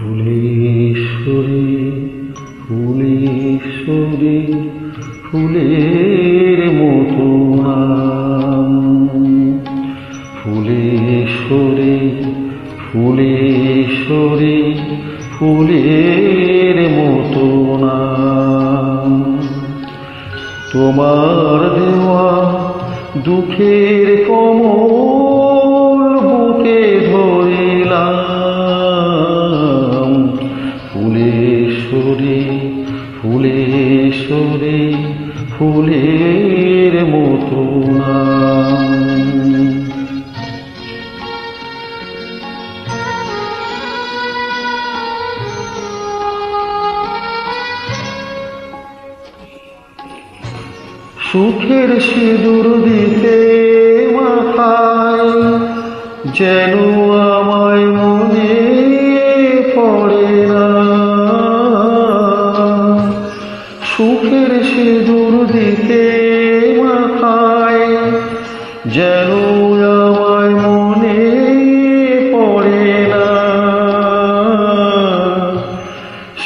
ফুলেশ্বরী ফুলেশ্বরী ফুলের মতো ফুলেশ্বরী ফুলেশ্বরী ফুলের মতো নাম তোমার দেওয়া দুঃখের কমল ফুলের মতো সুখের সিঁদুর দিতে মাথায় যেন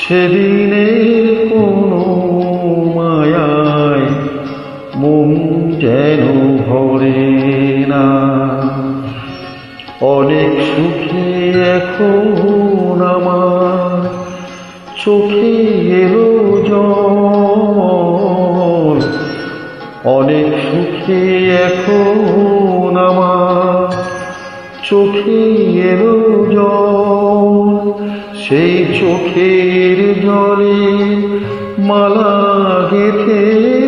সেদিনের কোনো মায়ায় মন যেন ভরে না। অনেক সুখে এখন আমার চোখে এলো জল। অনেক সুখে এখন আমার চোখে এলো জল। সেই চোখের জলে মালা গেথে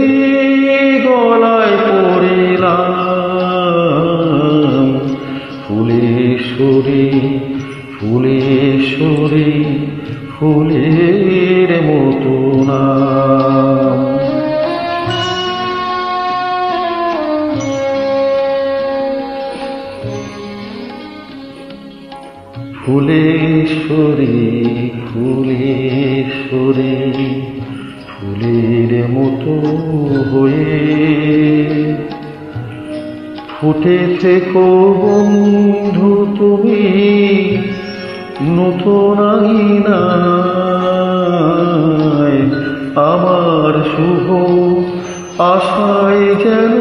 ফুলেশ্বরী ফুলেশ্বরী ফুলের মতো হয়ে ফুটেছে থেকো বন্ধু তুমি নতুন আমার শুভ আশায় যেন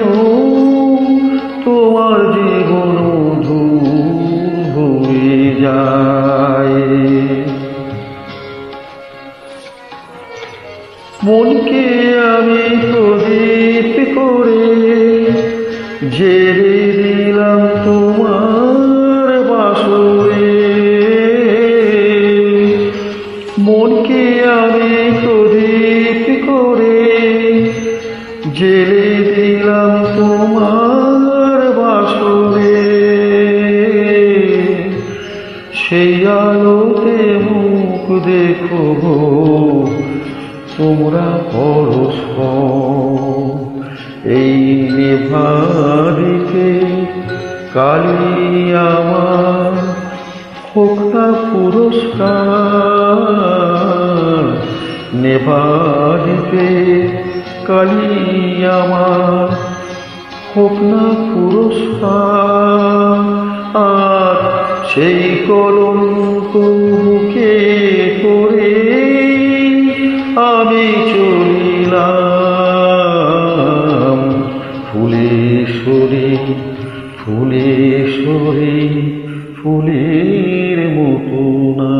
জেরে দিলাম তোমার বাসরে। মনকে আমি প্রদীপ করে জেলে দিলাম তোমার বাসরে। সেই আলোতে মুখ দেখো তোমরা পরস্পর এই নেভারিতে কালী আমার পুরস্কার। নেভারিতে কালী আমার হোক না পুরস্কার। আর সেই কলঙ্ক সুরে ফুলে সুরে ফুলের মতো না।